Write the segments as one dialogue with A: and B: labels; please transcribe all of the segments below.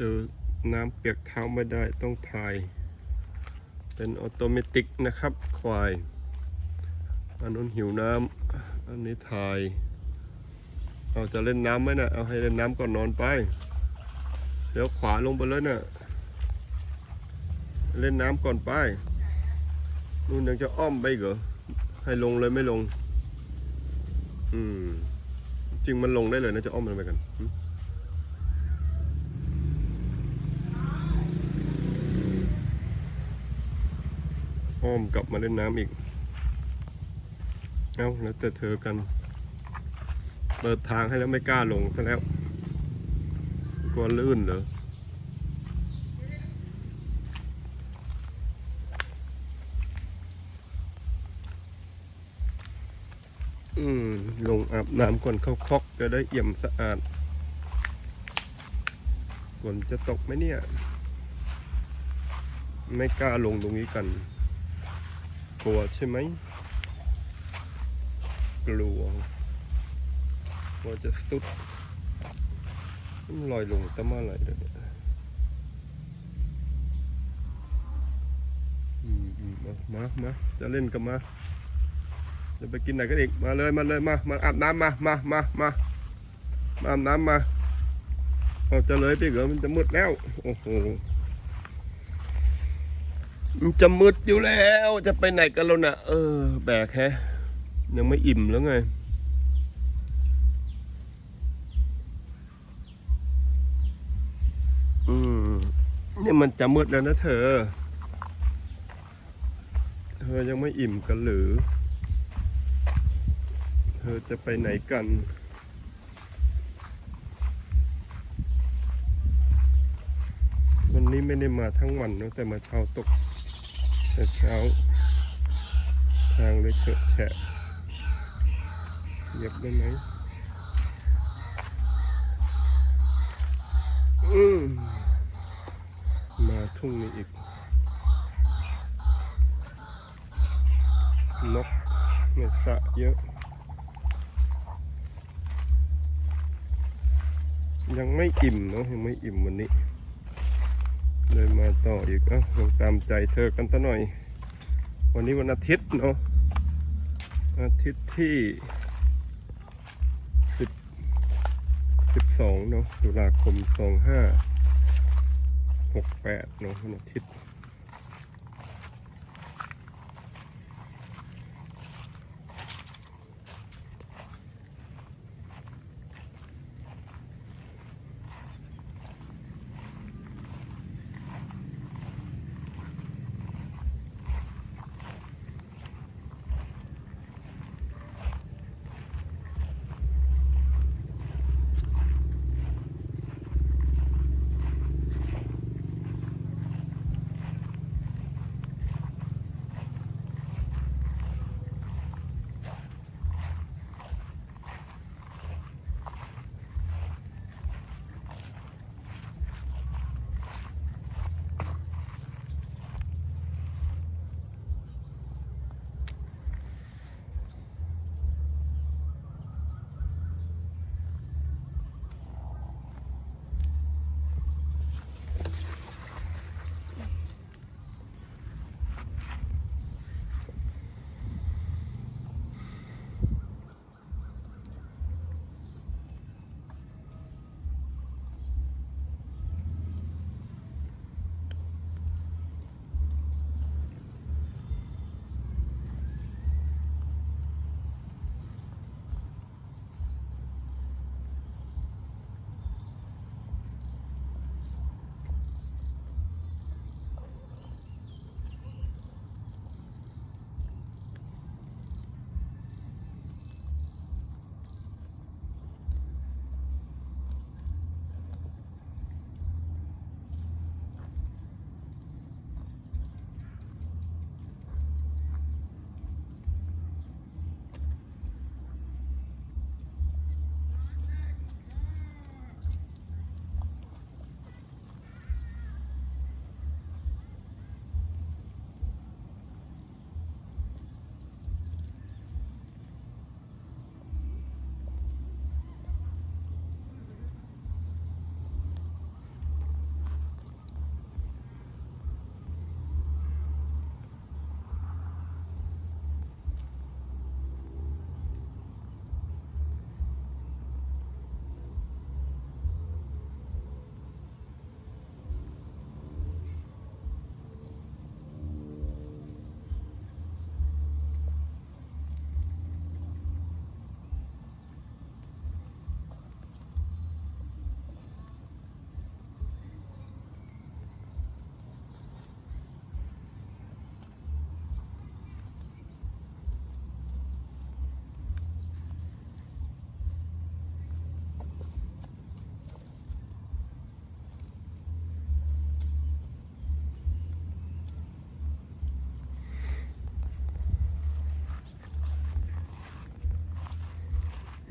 A: เจอน้ำเปียกเท้าไม่ได้ต้องถ่าย เป็นออโตเมติกนะครับ ควาย อันนู้นหิวน้ำอันนี้ถ่าย เอาจะเล่นน้ำไหมนะ่ะ เอาให้เล่นน้ำก่อนนอนไป เดี๋ยวขวาลงไปเลยนะ่ะ เล่นน้ำก่อนไป นู่นยังจะอ้อมไปเหรอ ให้ลงเลยไม่ลง อืม จริงมันลงได้เลยนะจะอ้อมมันไปกัน อ้อมกลับมาเล่นน้ำอีก เอาแล้วแต่เธอกัน เปิดทางให้แล้วไม่กล้าลงซะแล้วกลัวลื่นเหรออืมลงอาบน้ำก่อนเข้าคอกจะได้เอี่ยมสะอาดฝนจะตกไหมเนี่ย ไม่กล้าลงตรงนี้กัน กลัวใช่ไหม กลัวกลัวจะสุดลอยลงตั้งเมื่อไหร่เด้อืมอืมมามามาจะเล่นกันมาจะไปกินไหนกันอีก มาเลย มาเลย มา มาอาบน้ำมา มา มา มา มาอาบน้ำมา เอาจะเลยไปเหรอมันจะมืดแล้ว โอ้โห มันจะมืดอยู่แล้วจะไปไหนกันแล้วน่ะ เออ แบกแฮะ ยังไม่อิ่มแล้วไง อืมเนี่ยมันจะมืดแล้วนะเธอ เธอยังไม่อิ่มกันหรือ เธอจะไปไหนกันวันนี้ไม่ได้มาทั้งวันนะแต่มาเช้าตก เช้า ทางเลยเฉอะแฉะเหยียบได้ไหมอืมมาทุ่งนี้อีก นกในสะเยอะ ยังไม่อิ่มเนาะยังไม่อิ่มวันนี้ เลยมาต่ออีกเอ้าลองตามใจเธอกันสักหน่อย วันนี้วันอาทิตย์เนาะอาทิตย์ที่สิบสิบสองเนาะตุลาคมสองห้าหกแปดเนาะวันอาทิตย์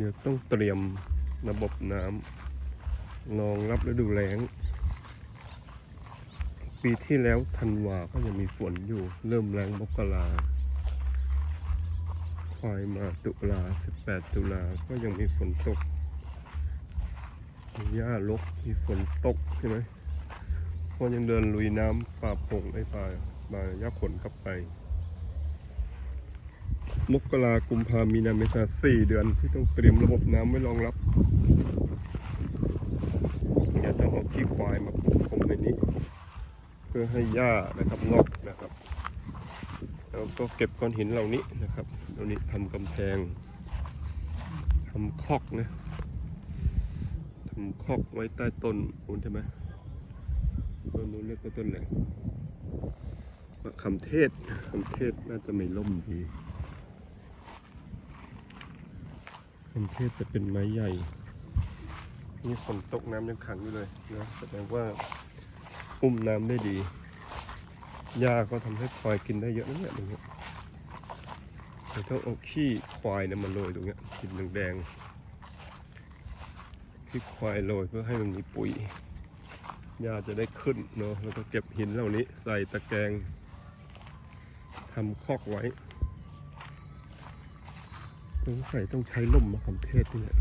A: เดี๋ยวต้องเตรียมระบบน้ำรองรับฤดูแล้ง ปีที่แล้วธันวาก็ยังมีฝนอยู่ เริ่มแรงมกราควายมาตุลา 18 ตุลาก็ยังมีฝนตกมีหญ้าลกมีฝนตกใช่ไหมก็ยังเดินลุยน้ำป่าพงไอ้ป่าป่าหญ้าขนกลับไป มกรากุมภามีนาเมษาสี่เดือนที่ต้องเตรียมระบบน้ำไว้รองรับเดี๋ยวต้องเอาขี้ควายมาปลูกผมในนี้ เพื่อให้หญ้านะครับงอกนะครับแล้วก็เก็บก้อนหินเหล่านี้นะครับเหล่านี้ทำกำแพงทำคอกนะทำคอกไว้ใต้ต้นนู้นใช่ไหมต้นนู้นเรียกว่าต้นอะไรมะขามเทศคำเทศน่าจะไม่ล่มดี คำเทศจะเป็นไม้ใหญ่ นี่ฝนตกน้ำยังขังอยู่เลยนะแสดงว่าอุ้มน้ำได้ดีหญ้าก็ทำให้ควายกินได้เยอะนะเนี่ยตรงเนี้ยแต่ต้องเอาขี้ควายเนี่ยมาโรยตรงเนี้ยกินแดงๆขี้ควายโรยเพื่อให้มันมีปุ๋ยหญ้าจะได้ขึ้นเนาะแล้วก็เก็บหินเหล่านี้ใส่ตะแกรงทำคอกไว้ สงสัยต้องใช้ล่มมะขามเทศนี่แหละ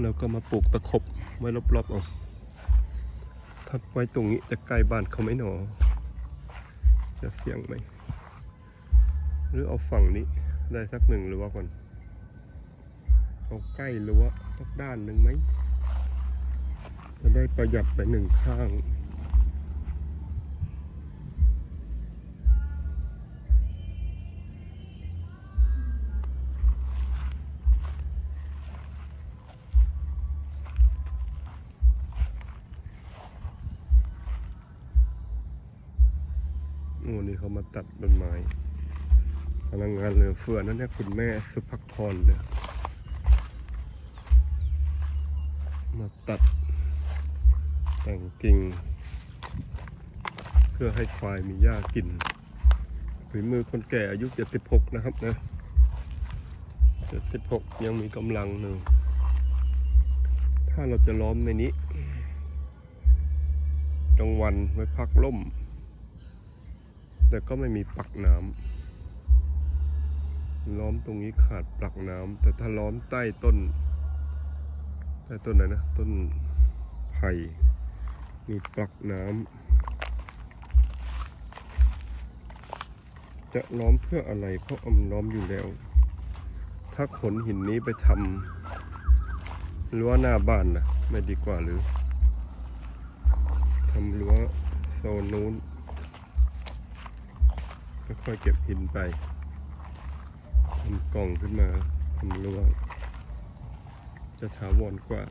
A: แล้วก็มาปลูกตะขบไว้รอบๆเอาถ้าไว้ตรงนี้จะใกล้บ้านเขาไหมหนอ จะเสี่ยงไหม หรือเอาฝั่งนี้ได้สักหนึ่งหรือว่าก่อน เอาใกล้รั้วสักด้านหนึ่งไหม จะได้ประหยัดไปหนึ่งข้าง โอ้นี่เขามาตัดต้นไม้พลังงานเหลือเฟือนั่นเนี่ยคุณแม่สุภักพรเนี่ยมาตัดแต่งกิ่ง เพื่อให้ควายมีหญ้ากินฝีมือคนแก่อายุ 76 นะครับนะ 76 ยังมีกำลังหนึ่ง ถ้าเราจะล้อมในนี้กลางวันไว้พักล่ม แต่ก็ไม่มีปลักน้ำล้อมตรงนี้ขาดปลักน้ำแต่ถ้าล้อมใต้ต้นใต้ต้นไหนนะ ต้นไผ่มีปลักน้ำจะล้อมเพื่ออะไร เพราะอมล้อมอยู่แล้ว ถ้าขนหินนี้ไปทำรั้วหน้าบ้านนะไม่ดีกว่าหรือทำรั้วโซนนู้น ค่อยๆเก็บหินไปทำกล่องขึ้นมาทำรั้วจะถาวรกว่า